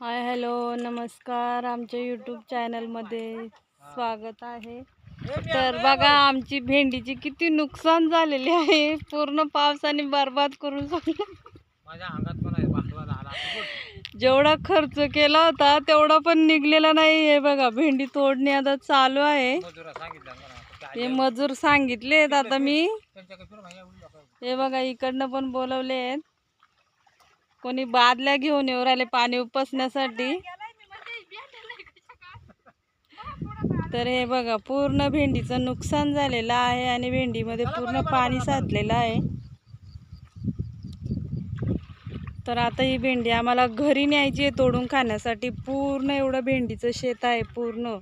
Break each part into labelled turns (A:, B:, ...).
A: Hi hello नमस्कार. आमच्या YouTube चॅनलमध्ये स्वागत आहे. तर बघा आमची भेंडीची किती नुकसान झालेली आहे. पूर्ण पावसाने बर्बाद करून जेवढा खर्च केला होता तेवढा पण निघलेला नाही. हे बघा भेंडी तोडणे आता चालू आहे.
B: सांगितलं
A: हे मजूर सांगितलेत आता मी. हे बघा इकडनं पण बोलवले आहेत कोणी बादल्या घेऊन येऊ राहिले पाणी उपसण्यासाठी. तर हे बघा पूर्ण भेंडीचं नुकसान झालेलं आहे आणि भेंडीमध्ये पूर्ण पाणी साचलेलं आहे. तर आता ही भेंडी आम्हाला घरी न्यायची आहे तोडून खाण्यासाठी. पूर्ण एवढं भेंडीचं शेत आहे पूर्ण.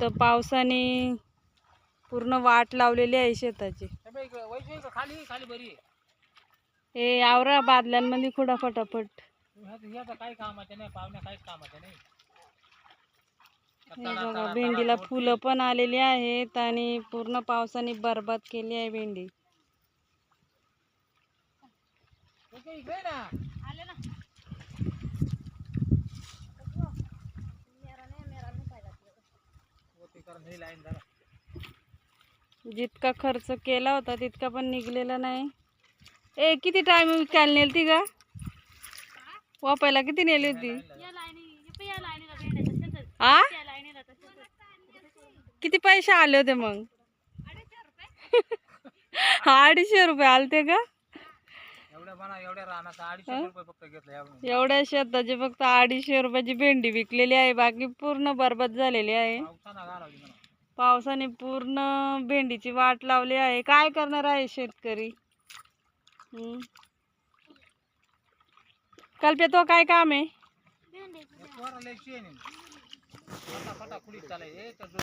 A: तर पावसाने पूर्ण वाट लावलेली आहे शेताची.
B: खाली खाली बरी.
A: हे आवरा बादल्यांमध्ये खुडा फटाफट
B: काही नाही पाहुण्या काहीच नाही
A: हे बघा भेंडीला फुलं पण आलेली आहेत आणि पूर्ण पावसाने बरबाद केली आहे भेंडी. जितका खर्च केला होता तितका पण निघलेला नाही. ए किती टाइम विकायला नेलती का वापायला किती नेली होती? आ? किती पैसे आले होते मग? अडीचशे रुपये आलते का
B: एवढ्या
A: शेताची फक्त अडीचशे रुपयाची भेंडी विकलेली आहे बाकी पूर्ण बरबाद झालेली आहे.
B: पावसाने
A: पूर्ण भेंडीची वाट लावली आहे. काय करणार आहे शेतकरी? हम्म. कल्प्या तो काय काम आहे?